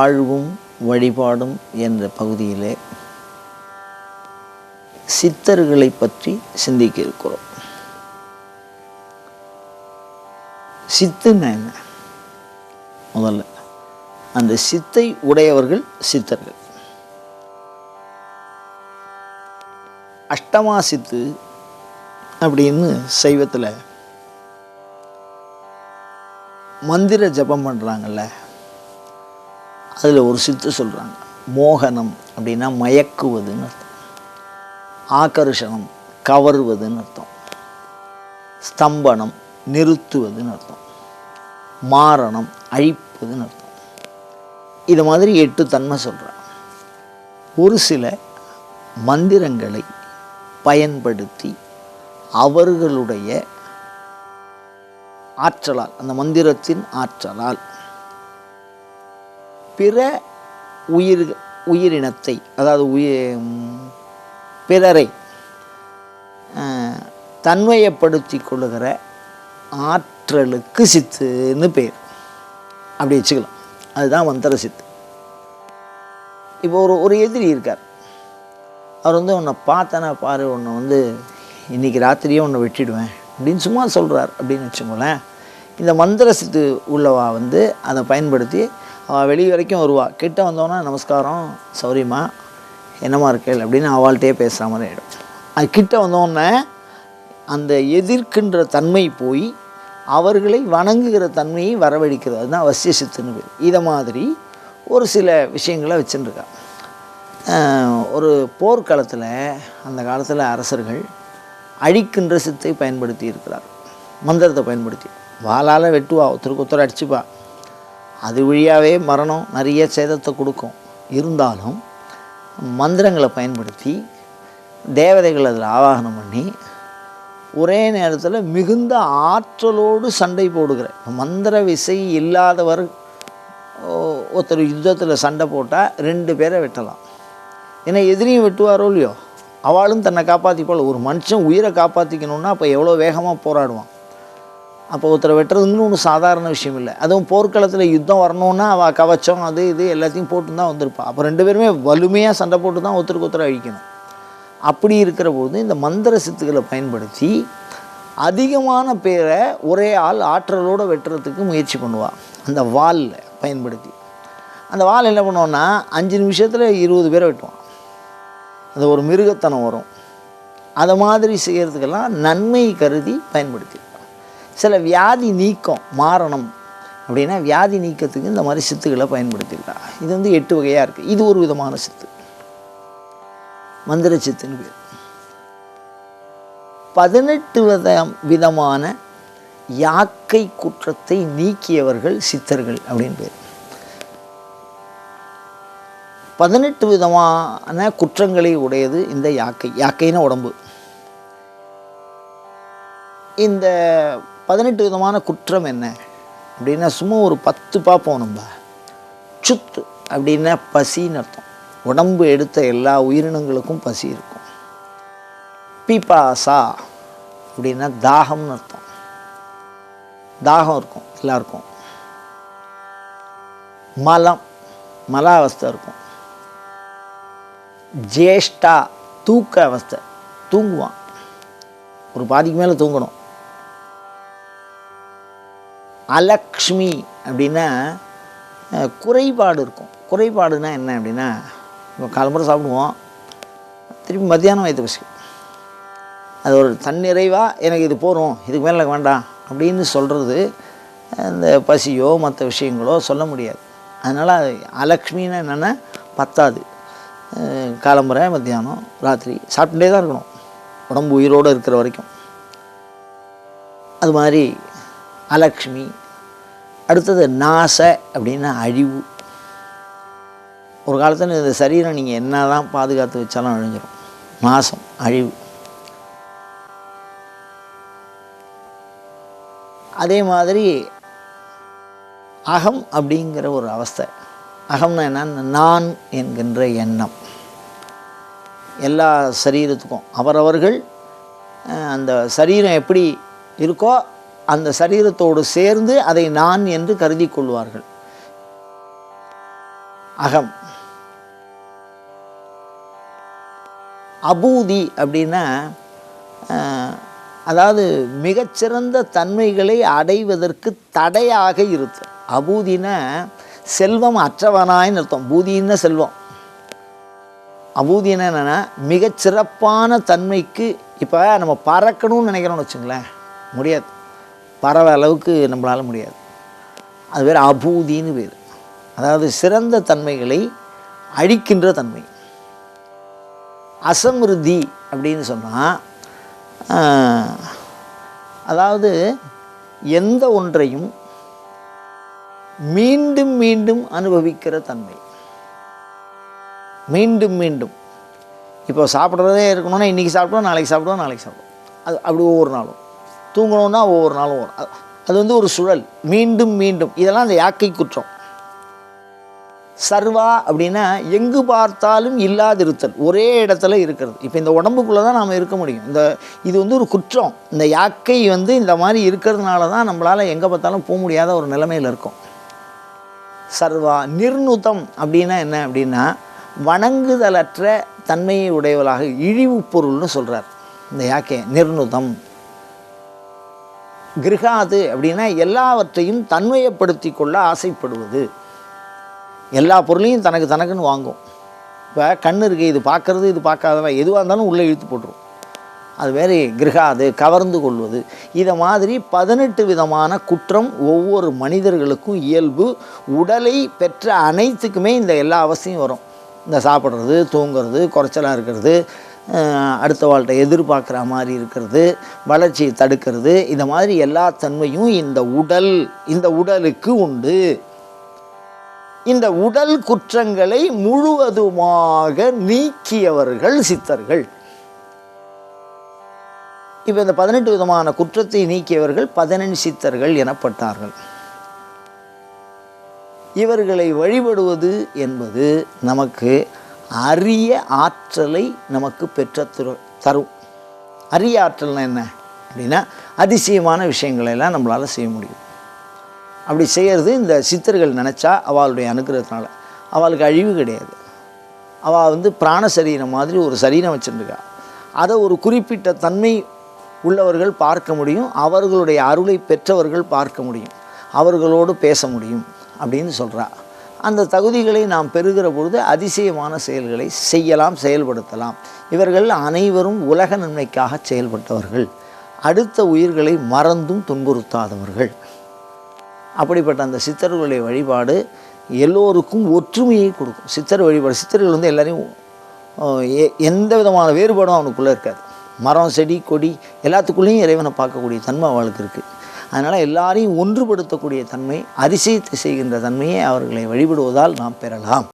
வாழ்வும் வழிபாடும் என்ற பகுதியிலே சித்தர்களை பற்றி சிந்திக்க இருக்கிறோம் சித்துன்னா என்ன? முதல்ல அந்த சித்தை உடையவர்கள் சித்தர்கள். அஷ்டமா சித்து அப்படின்னு சைவத்தில் மந்திர ஜபம் பண்ணுறாங்கல்ல அதில் ஒரு சித்து சொல்கிறாங்க மோகனம் அப்படின்னா மயக்குவதுன்னு அர்த்தம். ஆகர்ஷணம் கவர்வதுன்னு அர்த்தம். ஸ்தம்பனம் நிறுத்துவதுன்னு அர்த்தம். மாரணம் அழிப்பதுன்னு அர்த்தம். இது மாதிரி எட்டு தன்மை சொல்கிறான் ஒரு சில மந்திரங்களை பயன்படுத்தி அவர்களுடைய ஆற்றலால் அந்த மந்திரத்தின் ஆற்றலால் பிற உயிர் உயிரினத்தை அதாவது உயிர் பிறரை தன்மையப்படுத்தி கொள்ளுகிற ஆற்றலுக்கு சித்துன்னு பேர். அப்படி வச்சுக்கலாம். அதுதான் வந்தர சித்து. இப்போ ஒரு ஒரு எதிரி இருக்கார். அவர் வந்து உன்னை பார்த்தனா பாரு உன்னை வந்து இன்னைக்கு ராத்திரியே உன்னை வெட்டிடுவேன் அப்படின்னு சும்மா சொல்கிறார் அப்படின்னு வச்சுக்கோங்களேன். இந்த மந்திர சித்து உள்ளவா வந்து அதை பயன்படுத்தி அவள் வெளி வரைக்கும் வருவாள் கிட்ட வந்தோன்னா நமஸ்காரம் சௌரியமா என்னம்மா இருக்கேள் அப்படின்னு அவள்கிட்டயே பேசுகிற மாதிரி ஆகிடும் அது கிட்ட வந்தோடனே அந்த எதிர்க்கின்ற தன்மை போய் அவர்களை வணங்குகிற தன்மையை வரவழைக்கிறது. அதுதான் வசிய சித்துன்னு பேர். இதை மாதிரி ஒரு சில விஷயங்களை வச்சுருக்கா. ஒரு போர்க்களத்தில் அந்த காலத்தில் அரசர்கள் அழிக்கின்ற சித்தை பயன்படுத்தி இருக்கிறார். மந்திரத்தை பயன்படுத்தி. வாளால் வெட்டுவா ஒருத்தருக்கு ஒருத்தர் அடிச்சுப்பா. அது வழியாகவே மரணம் நிறைய சேதத்தை கொடுக்கும். இருந்தாலும் மந்திரங்களை பயன்படுத்தி தேவதைகள் அதில் ஆவாகனம் பண்ணி ஒரே நேரத்தில் மிகுந்த ஆற்றலோடு சண்டை போடுகிற மந்திர விசை இல்லாதவர் ஒருத்தர் யுத்தத்தில் சண்டை போட்டால் ரெண்டு பேரை வெட்டலாம். ஏன்னா எதிரியும் வெட்டுவாரோ இல்லையோ? அவளும் தன்னை காப்பாற்றிப்பாள் ஒரு மனுஷன் உயிரை காப்பாற்றிக்கணுன்னா அப்போ எவ்வளோ வேகமாக போராடுவான். அப்போ ஒருத்தரை வெட்டுறதுன்னு ஒன்றும் சாதாரண விஷயம் இல்லை அதுவும் போர்க்களத்தில் யுத்தம் வரணுன்னா அவள் கவச்சம் அது இது எல்லாத்தையும் போட்டு தான் வந்திருப்பாள் அப்போ ரெண்டு பேருமே வலிமையாக சண்டை போட்டு தான் ஒருத்தருக்கு ஒருத்தர் அழிக்கணும். அப்படி இருக்கிற போது இந்த மந்திர சித்துக்களை பயன்படுத்தி அதிகமான பேரை ஒரே ஆள் ஆற்றலோடு வெட்டுறதுக்கு முயற்சி பண்ணுவாள் அந்த வாலில் பயன்படுத்தி. அந்த வால் என்ன பண்ணுவோன்னா அஞ்சு நிமிஷத்தில் இருபது பேரை வெட்டுவான். அது ஒரு மிருகத்தனம் வரும். அதை மாதிரி செய்கிறதுக்கெல்லாம் நன்மை கருதி பயன்படுத்தி. சில வியாதி நீக்கம் மாறணும் அப்படின்னா வியாதி நீக்கத்துக்கு இந்த மாதிரி சித்துக்களை பயன்படுத்தியிருக்கான் இது வந்து எட்டு வகையாக இருக்குது இது ஒரு விதமான சித்து. மந்திர சித்துன்னு பேர். பதினெட்டு விதம் விதமான யாக்கை குற்றத்தை நீக்கியவர்கள் சித்தர்கள் அப்படின்னு பேர். பதினெட்டு விதமான குற்றங்களை உடையது இந்த யாக்கை. யாக்கைன உடம்பு. இந்த பதினெட்டு விதமான குற்றம் என்ன? அப்படின்னா சும்மா ஒரு பத்து பார்ப்போம் நம்ம. சுத்து அப்படின்னா பசின்னு அர்த்தம். உடம்பு எடுத்த எல்லா உயிரினங்களுக்கும் பசி இருக்கும். பிபாசா அப்படின்னா தாகம்னு அர்த்தம். தாகம் இருக்கும் எல்லாருக்கும். மலம் மல அவஸ்தை இருக்கும். ஜேஷ்டா தூக்க அவஸ்தை தூங்குவான். ஒரு பாதிக்கு மேலே தூங்கணும். அலக்ஷ்மி அப்படின்னா குறைபாடு இருக்கும். குறைபாடுனா என்ன அப்படின்னா இப்போ காலம்புரை சாப்பிடுவோம். திருப்பி மத்தியானம் வயிற்று பசிக்கும் அது ஒரு தன்னிறைவாக எனக்கு இது போகிறோம் இதுக்கு மேலே எனக்கு வேண்டாம் அப்படின்னு சொல்கிறது அந்த பசியோ மற்ற விஷயங்களோ சொல்ல முடியாது. அதனால் அது அலக்ஷ்மின்னு என்னென்னா பத்தாது. காலம்புரை மத்தியானம் ராத்திரி சாப்பிட்டுட்டே தான் இருக்கணும். உடம்பு உயிரோடு இருக்கிற வரைக்கும். அது மாதிரி அலக்ஷ்மி அடுத்தது நாச அப்படின்னா அழிவு. ஒரு காலத்தில் இந்த சரீரம் நீங்கள் என்ன தான் பாதுகாத்து வச்சாலும் அழிஞ்சிடும் நாசம் அழிவு. அதே மாதிரி அகம் அப்படிங்கிற ஒரு அவஸ்தை. அகம்னா என்ன நான் என்கின்ற எண்ணம். எல்லா சரீரத்துக்கும் அவரவர்கள் அந்த சரீரம் எப்படி இருக்கோ அந்த சரீரத்தோடு சேர்ந்து அதை நான் என்று கருதி கொள்வார்கள். அகம். அபூதி அப்படின்னா அதாவது மிகச்சிறந்த தன்மைகளை அடைவதற்கு தடையாக இருத்தல் அபூதினா செல்வம் அற்றவனாயின்னு அர்த்தம். பூதின்னா செல்வம். அபூதினா என்னென்னா மிகச்சிறப்பான தன்மைக்கு இப்போ நம்ம பறக்கணும்னு நினைக்கிறோம்னு வச்சுங்களேன் முடியாது. பறவை அளவுக்கு நம்மளால் முடியாது. அது பேர் அபூதின்னு பேர். அதாவது சிறந்த தன்மைகளை அழிக்கின்ற தன்மை. அசமிருதி அப்படின்னு சொன்னால் அதாவது எந்த ஒன்றையும் மீண்டும் மீண்டும் அனுபவிக்கிற தன்மை. மீண்டும் மீண்டும். இப்போ சாப்பிட்றதே இருக்கணும்னா இன்றைக்கி சாப்பிடுவோம் நாளைக்கு சாப்பிடுவோம் நாளைக்கு சாப்பிடுவோம். அது அப்படி ஒவ்வொரு நாளும். தூங்கணும்னா ஒவ்வொரு நாளும் வரும். அது- அது வந்து ஒரு சுழல். மீண்டும் மீண்டும். இதெல்லாம் அந்த யாக்கை குற்றம். சர்வா அப்படின்னா எங்கு பார்த்தாலும் இல்லாதிருத்தல். ஒரே இடத்துல இருக்கிறது. இப்போ இந்த உடம்புக்குள்ளே தான் நாம் இருக்க முடியும். இந்த இது வந்து ஒரு குற்றம். இந்த யாக்கை வந்து இந்த மாதிரி இருக்கிறதுனால தான் நம்மளால் எங்கே பார்த்தாலும் போக முடியாத ஒரு நிலைமையில் இருக்கும். சர்வா நிர்ணுதம் அப்படின்னா என்ன அப்படின்னா வணங்குதலற்ற தன்மையை உடையவளாக இழிவு பொருள்னு சொல்கிறார் இந்த யாக்கை நிர்ணுதம் கிரகாது அப்படின்னா எல்லாவற்றையும் தன்மையப்படுத்தி கொள்ள ஆசைப்படுவது. எல்லா பொருளையும் தனக்கு தனக்குன்னு வாங்கும். இப்போ கண் இருக்கு இது பார்க்கறது இது பார்க்காதவன் எதுவாக இருந்தாலும் உள்ளே இழுத்து போட்டுரும். அது வேறு கிரகாது கவர்ந்து கொள்வது. இதை மாதிரி பதினெட்டு விதமான குற்றம் ஒவ்வொரு மனிதர்களுக்கும் இயல்பு. உடலை பெற்ற அனைத்துக்குமே இந்த எல்லா அவசியம் வரும். இந்த சாப்பிட்றது தூங்குறது குறைச்சலாக இருக்கிறது அடுத்த வாழ்கிட்ட எதிர்பார்க்குற மாதிரி இருக்கிறது வளர்ச்சியை தடுக்கிறது. இந்த மாதிரி எல்லா தன்மையும் இந்த உடல் இந்த உடலுக்கு உண்டு. இந்த உடல் குற்றங்களை முழுவதுமாக நீக்கியவர்கள் சித்தர்கள். இப்போ இந்த பதினெட்டு விதமான குற்றத்தை நீக்கியவர்கள் பதினெண் சித்தர்கள் எனப்பட்டார்கள். இவர்களை வழிபடுவது என்பது நமக்கு அரிய ஆற்றலை நமக்கு பெற்ற தரு- தரும். அரிய ஆற்றல்னா என்ன? அப்படின்னா அதிசயமான விஷயங்களை எல்லாம் நம்மளால் செய்ய முடியும். அப்படி செய்கிறது இந்த சித்தர்கள் நினச்சா அவளுடைய அனுகிரகத்தினால. அவளுக்கு அழிவு கிடையாது. அவள் வந்து பிராண சரீரம் மாதிரி ஒரு சரீரம் வச்சுருக்கா. அதை ஒரு குறிப்பிட்ட தன்மை உள்ளவர்கள் பார்க்க முடியும். அவர்களுடைய அருளை பெற்றவர்கள் பார்க்க முடியும். அவர்களோடு பேச முடியும் அப்படின்னு சொல்கிறா அந்த தகுதிகளை நாம் பெறுகிற பொழுது அதிசயமான செயல்களை செய்யலாம் செயல்படுத்தலாம். இவர்கள் அனைவரும் உலக நன்மைக்காக செயல்பட்டவர்கள். அடுத்த உயிர்களை மறந்தும் துன்புறுத்தாதவர்கள். அப்படிப்பட்ட அந்த சித்தர்களுடைய வழிபாடு எல்லோருக்கும் ஒற்றுமையை கொடுக்கும். சித்தர் வழிபாடு சித்தர்கள் வந்து எல்லாரையும் எ- எந்த விதமான வேறுபாடும் அவனுக்குள்ளே இருக்காது. மரம் செடி கொடி எல்லாத்துக்குள்ளேயும் இறைவனை பார்க்கக்கூடிய தன்மை அவளுக்கு இருக்குது அதனால் எல்லாரையும் ஒன்றுபடுத்தக்கூடிய தன்மை அதிசயத்தை செய்கின்ற தன்மையை அவர்களை வழிபடுவதால் நாம் பெறலாம்.